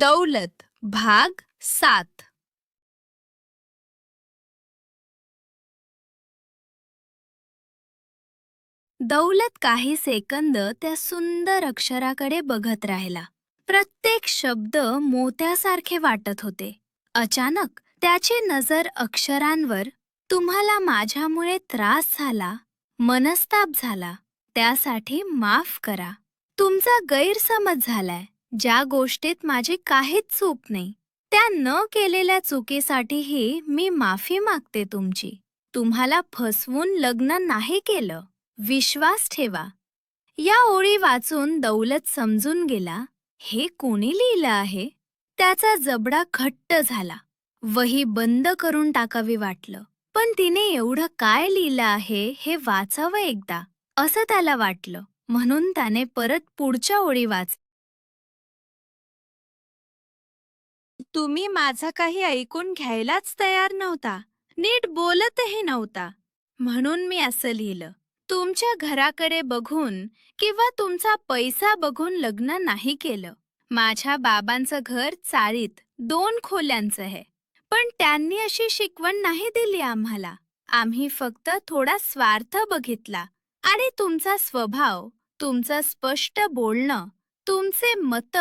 दौलत भाग सात. दौलत काही सेकंद त्या सुंदर अक्षराकडे बघत राहिला. प्रत्येक शब्द मोत्यासारखे वाटत होते. अचानक त्याची नजर अक्षरांवर तुम्हाला माझ्यामुळे त्रास झाला मनस्ताप झाला त्यासाठी माफ करा. तुमचा गैरसमज झालाय. ज्या गोष्टीत माझी काहीच चूक नाही त्या न केलेल्या चुकीसाठीही मी माफी मागते तुमची. तुम्हाला फसवून लग्न नाही केलं. विश्वास ठेवा. या ओळी वाचून दौलत समजून गेला. हे कोणी लिहिलं आहे? त्याचा जबडा घट्ट झाला. वही बंद करून टाकावी वाटलं. पण तिने एवढं काय लिहिलं आहे हे वाचावं एकदा असं त्याला वाटलं. म्हणून त्याने परत पुढच्या ओळी वाच तुम्ही माझं काही ऐकून घ्यायलाच तयार नव्हता. नीट बोलतही नव्हता. म्हणून मी असं लिहिलं. तुमच्या घराकडे बघून किंवा तुमचा पैसा बघून लग्न नाही केलं. माझ्या बाबांचं घर चाळीत दोन खोल्यांचं आहे. पण त्यांनी अशी शिकवण नाही दिली आम्हाला. आम्ही फक्त थोडा स्वार्थ बघितला. आणि तुमचा स्वभाव तुमचं स्पष्ट बोलणं तुमचे मत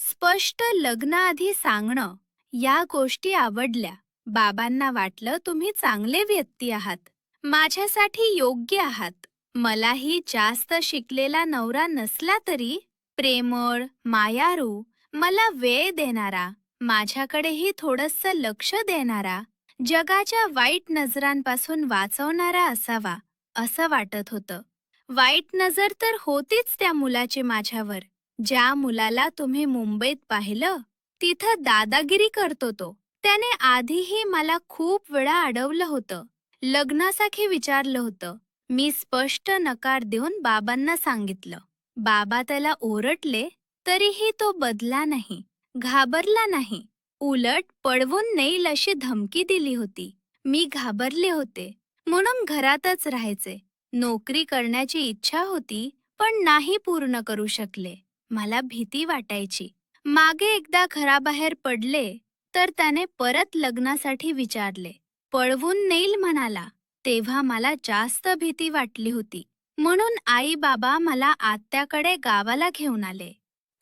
स्पष्ट लग्नाआधी सांगणं या गोष्टी आवडल्या. बाबांना वाटलं तुम्ही चांगले व्यक्ती आहात. माझ्यासाठी योग्य आहात. मलाही जास्त शिकलेला नवरा नसला तरी प्रेमळ मायारू मला वेळ देणारा माझ्याकडेही थोडंसं लक्ष देणारा जगाच्या वाईट नजरांपासून वाचवणारा असावा असं वाटत होतं. वाईट नजर तर होतीच त्या मुलाची माझ्यावर. ज्या मुलाला तुम्ही मुंबईत पाहिलं तिथं दादागिरी करतो तो. त्याने आधीही मला खूप वेळा अडवलं होतं. लग्नासाठी विचारलं होतं. मी स्पष्ट नकार देऊन बाबांना सांगितलं. बाबा त्याला ओरडले तरीही तो बदला नाही घाबरला नाही. उलट पळवून नेईल अशी धमकी दिली होती. मी घाबरले होते. म्हणून घरातच राहायचे. नोकरी करण्याची इच्छा होती पण नाही पूर्ण करू शकले. मला भीती वाटायची. मागे एकदा घराबाहेर पडले तर त्याने परत लग्नासाठी विचारले. पळवून नेईल म्हणाला तेव्हा मला जास्त भीती वाटली होती. म्हणून आई बाबा मला आत्याकडे गावाला घेऊन आले.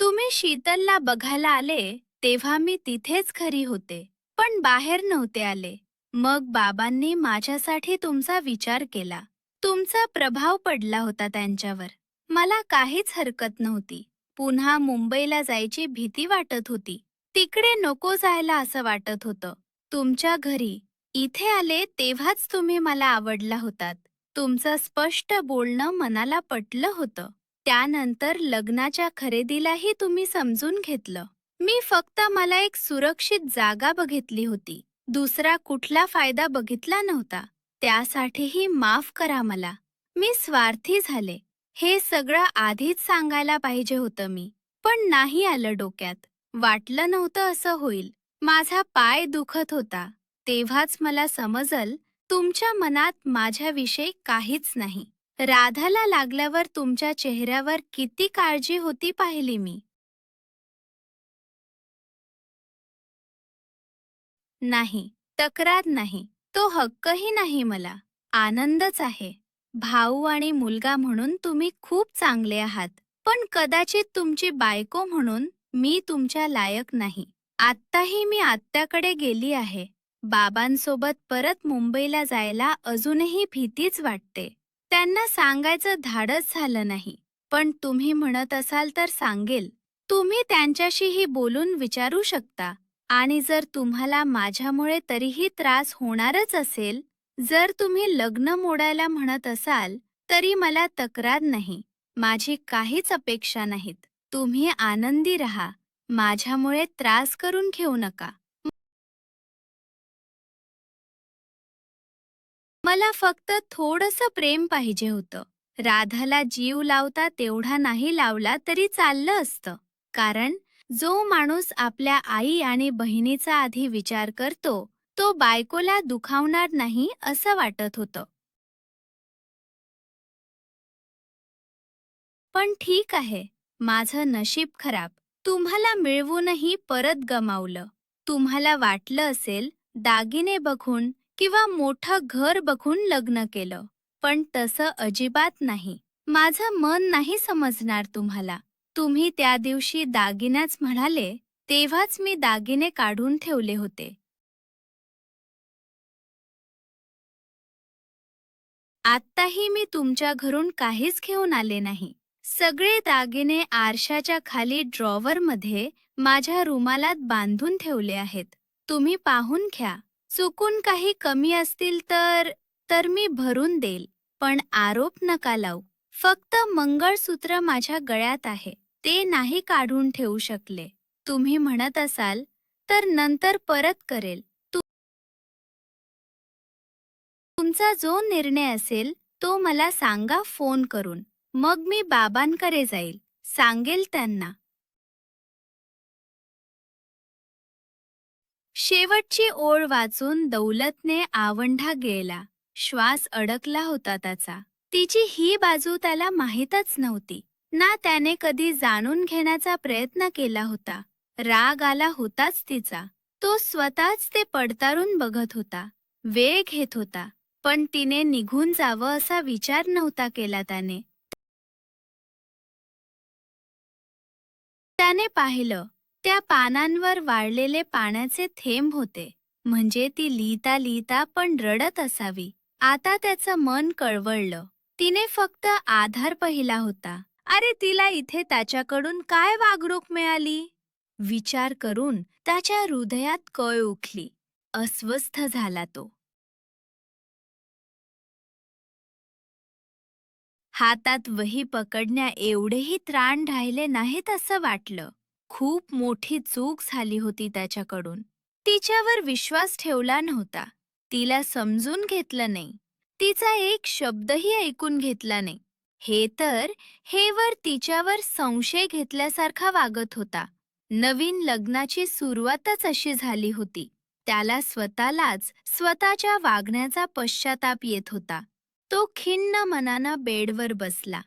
तुम्ही शीतलला बघायला आले तेव्हा मी तिथेच खरी होते. पण बाहेर नव्हते आले. मग बाबांनी माझ्यासाठी तुमचा विचार केला. तुमचा प्रभाव पडला होता त्यांच्यावर. मला काहीच हरकत नव्हती. पुन्हा मुंबईला जायची भीती वाटत होती. तिकडे नको जायला असं वाटत होतं. तुमच्या घरी. इथे आले तेव्हाच तुम्ही मला आवडला होतात. तुमचं स्पष्ट बोलणं मनाला पटलं होतं. त्यानंतर लग्नाच्या खरेदीलाही तुम्ही समजून घेतलं. मी फक्त मला एक सुरक्षित जागा बघितली होती. दुसरा कुठला फायदा बघितला नव्हता. त्यासाठीही माफ करा मला. मी स्वार्थी झाले. हे सगळं आधीच सांगायला पाहिजे होतं मी. पण नाही आलं डोक्यात. वाटलं नव्हतं असं होईल. माझा पाय दुखत होता. तेव्हाच मला समजल तुमच्या मनात माझ्याविषयी काहीच नाही. राधाला लागल्यावर तुमच्या चेहऱ्यावर किती काळजी होती पाहिली मी. नाही. तक्रार नाही. तो हक्कही नाही मला. आनंदच आहे. भाऊ आणि मुलगा म्हणून तुम्ही खूप चांगले आहात. पण कदाचित तुमची बायको म्हणून मी तुमच्या लायक नाही. आत्ताही मी आत्याकडे गेली आहे. बाबांसोबत परत मुंबईला जायला अजूनही भीतीच वाटते. त्यांना सांगायचं धाडस झालं नाही. पण तुम्ही म्हणत असाल तर सांगेल. तुम्ही त्यांच्याशीही बोलून विचारू शकता. आणि जर तुम्हाला माझ्यामुळे तरीही त्रास होणारच असेल जर तुम्ही लग्न मोडायला म्हणत असाल तरी मला तक्रार नाही. माझी काहीच अपेक्षा नाहीत. तुम्ही आनंदी रहा. माझ्यामुळे त्रास करून घेऊ नका. मला फक्त थोडंसं प्रेम पाहिजे होतं. राधाला जीव लावता तेवढा नाही लावला तरी चाललं असतं. कारण जो माणूस आपल्या आई आणि बहिणीचा आधी विचार करतो तो बायकोला दुखावणार नाही असं वाटत होतं. पण ठीक आहे माझं नशीब खराब. तुम्हाला मिळवूनही परत गमावलं. तुम्हाला वाटलं असेल दागिने बघून किंवा मोठं घर बघून लग्न केलं. पण तसं अजिबात नाही. माझं मन नाही समजणार तुम्हाला. तुम्ही त्या दिवशी दागिन्याच म्हणाले तेव्हाच मी दागिने काढून ठेवले होते. आत्ताही मी तुमच्या घरून काहीच घेऊन आले नाही. सगळे दागिने आरशाच्या खाली ड्रॉवरमध्ये माझ्या रुमालात बांधून ठेवले आहेत. तुम्ही पाहून घ्या. चुकून काही कमी असतील तर तर मी भरून देईल पण आरोप नका लावू. फक्त मंगळसूत्र माझ्या गळ्यात आहे. ते नाही काढून ठेवू शकले. तुम्ही म्हणत असाल तर नंतर परत करेल. तुमचा जो निर्णय असेल तो मला सांगा फोन करून. मग मी बाबांकडे जाईल. सांगेल त्यांना. शेवटची ओळ वाचून दौलतने आवंढा गेला. श्वास अडकला होता त्याचा. तिची ही बाजू त्याला माहीतच नव्हती. ना त्याने कधी जाणून घेण्याचा प्रयत्न केला होता. राग आला होताच तिचा. तो स्वतःच ते पडताळून बघत होता. वेळ घेत होता. पण तिने निघून जावं असा विचार नव्हता केला त्याने. त्याने पाहिलं त्या पानांवर वाळलेले पाण्याचे थेंब होते. म्हणजे ती लिहिता लिहिता पण रडत असावी. आता त्याचं मन कळवळलं. तिने फक्त आधार पहिला होता. अरे तिला इथे त्याच्याकडून काय वागणूक मिळाली? विचार करून त्याच्या हृदयात कळ उखली अस्वस्थ झाला तो. हातात वही पकडण्या एवढेही त्राण राहिले नाहीत असं वाटलं. खूप मोठी चूक झाली होती त्याच्याकडून. तिच्यावर विश्वास ठेवला नव्हता. तिला समजून घेतलं नाही. तिचा एक शब्दही ऐकून घेतला नाही. हे तर हे वर तिच्यावर संशय घेतल्यासारखा वागत होता. नवीन लग्नाची सुरुवातच अशी झाली होती. त्याला स्वतःलाच स्वतःच्या वागण्याचा पश्चाताप येत होता. तो खिन्न मनानं बेडवर बसला.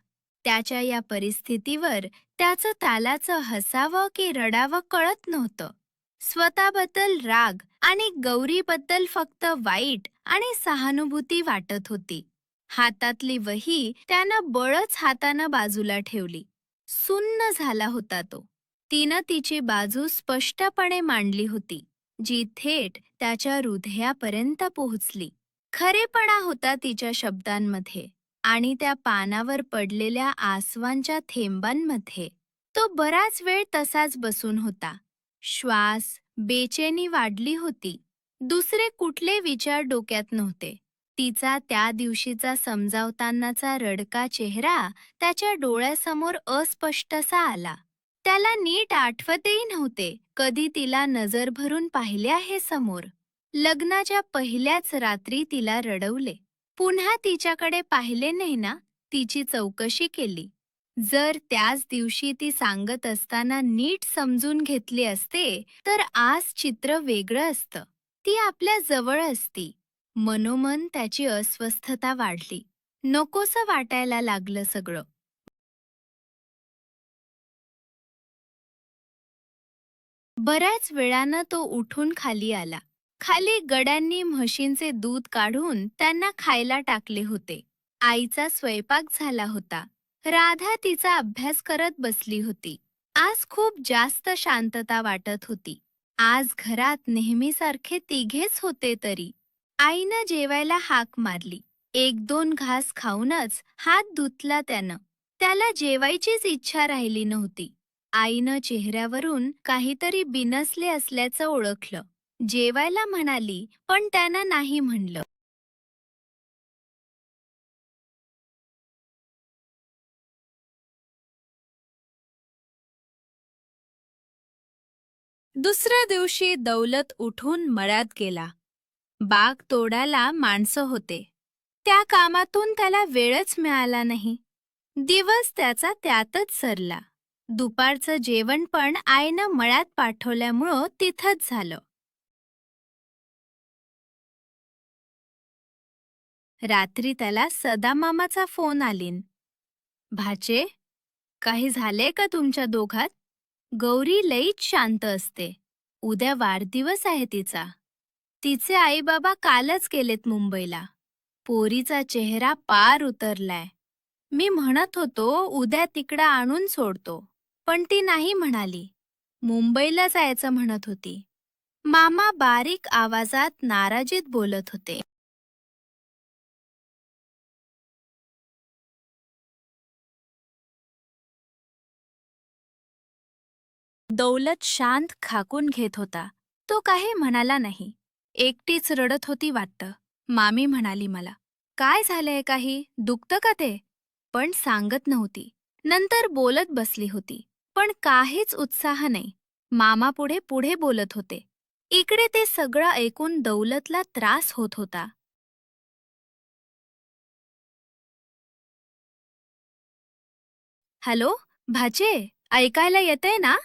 त्याच्या या परिस्थितीवर त्याचं तालाचं हसावं की रडावं कळत नव्हतं. स्वतःबद्दल राग आणि गौरीबद्दल फक्त वाईट आणि सहानुभूती वाटत होती. हातातली वही त्यानं बळच हातानं बाजूला ठेवली. सुन्न झाला होता तो. तिनं तिची बाजू स्पष्टपणे मांडली होती जी थेट त्याच्या हृदयापर्यंत पोहोचली. खरेपणा होता तिच्या शब्दांमध्ये आणि त्या पानावर पडलेल्या आसवांच्या थेंबांमध्ये. तो बराच वेळ तसाच बसून होता. श्वास बेचैनी वाढली होती. दुसरे कुठले विचार डोक्यात नव्हते. तिचा त्या दिवशीचा समजावतानाचा रडका चेहरा त्याच्या डोळ्यासमोर अस्पष्टसा आला. त्याला नीट आठवतही नव्हते कधी तिला नजर भरून पाहिले आहे समोर. लग्नाच्या पहिल्याच रात्री तिला रडवले. पुन्हा तिच्याकडे पाहिले नाही ना तिची चौकशी केली. जर त्याच दिवशी ती सांगत असताना नीट समजून घेतली असते तर आज चित्र वेगळं असतं. ती आपल्या जवळ असती. मनोमन त्याची अस्वस्थता वाढली. नकोसं वाटायला लागलं सगळं. बऱ्याच वेळानं तो उठून खाली आला. खाली गड्यांनी म्हशींचे दूध काढून त्यांना खायला टाकले होते. आईचा स्वयंपाक झाला होता. राधा तिचा अभ्यास करत बसली होती. आज खूप जास्त शांतता वाटत होती. आज घरात नेहमीसारखे तिघेच होते तरी. आईनं जेवायला हाक मारली. एक दोन घास खाऊनच हात धुतला त्यानं. त्याला जेवायचीच इच्छा राहिली नव्हती. आईनं चेहऱ्यावरून काहीतरी बिनसले असल्याचं ओळखलं. जेवायला म्हणाली पण त्यानं नाही म्हणलं. दुसऱ्या दिवशी दौलत उठून मळ्यात गेला. बाग तोडायला माणसं होते. त्या कामातून त्याला वेळच मिळाला नाही. दिवस त्याचा त्यातच सरला. दुपारचं जेवण पण आईनं मळ्यात पाठवल्यामुळं तिथंच झालं. रात्री त्याला सदामामाचा फोन आलीन. भाचे काही झाले का तुमच्या दोघात? गौरी लईच शांत असते. उद्या वाढदिवस आहे तिचा. तिचे आई बाबा कालच गेलेत मुंबईला. पोरीचा चेहरा पार उतरलाय. मी म्हणत होतो उद्या तिकडं आणून सोडतो. पण ती नाही म्हणाली. मुंबईला जायचं म्हणत होती. मामा बारीक आवाजात नाराजीत बोलत होते. दौलत शांत खाकून घेत होता. तो काही म्हणाला नाही. एकटीच रडत होती वाटतं. मामी म्हणाली मला काय झालंय काही? दुखतं का ते? पण सांगत नव्हती. नंतर बोलत बसली होती पण काहीच उत्साह नाही. मामा पुढे पुढे बोलत होते. इकडे ते सगळं ऐकून दौलतला त्रास होत होता. हॅलो भाचे ऐकायला येतंय ना?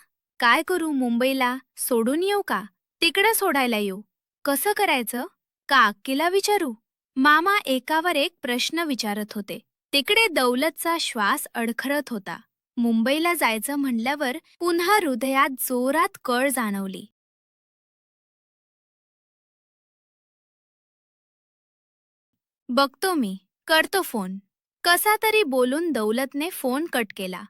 काय करू मुंबईला? सोडून येऊ का? तिकडे सोडायला येऊ. कसं करायचं? का अक्कीला विचारू? मामा एकावर एक प्रश्न विचारत होते. तिकडे दौलतचा श्वास अडखळत होता. मुंबईला जायचं म्हणल्यावर पुन्हा हृदयात जोरात कळ जाणवली. बघतो मी. करतो फोन. कसा तरी बोलून दौलतने फोन कट केला.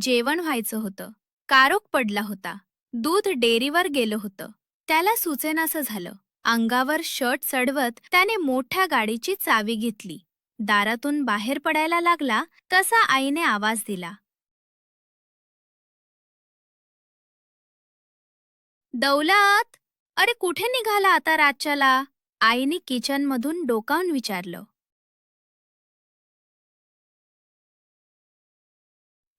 जेवण व्हायचं होतं. कारोक पडला होता. दूध डेअरीवर गेलं होतं. त्याला सुचेनासं झालं. अंगावर शर्ट चढवत त्याने मोठ्या गाडीची चावी घेतली. दारातून बाहेर पडायला लागला तसा आईने आवाज दिला. दौलत! अरे कुठे निघाला आता रातच्याला? आईने किचनमधून डोकावून विचारलं.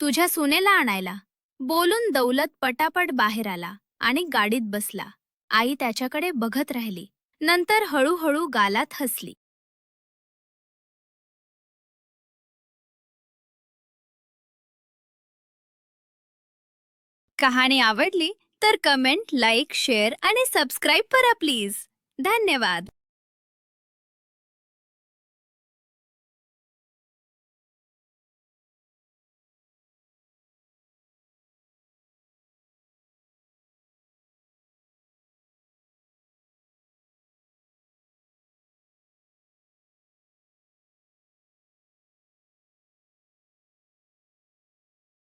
तुझ्या सुनेला आणायला. बोलून दौलत पटापट बाहेर आला आणि गाडीत बसला. आई त्याच्याकडे बघत राहिली. नंतर हळूहळू गालात हसली. कहाणी आवडली तर कमेंट लाईक शेअर आणि सबस्क्राईब करा प्लीज. धन्यवाद.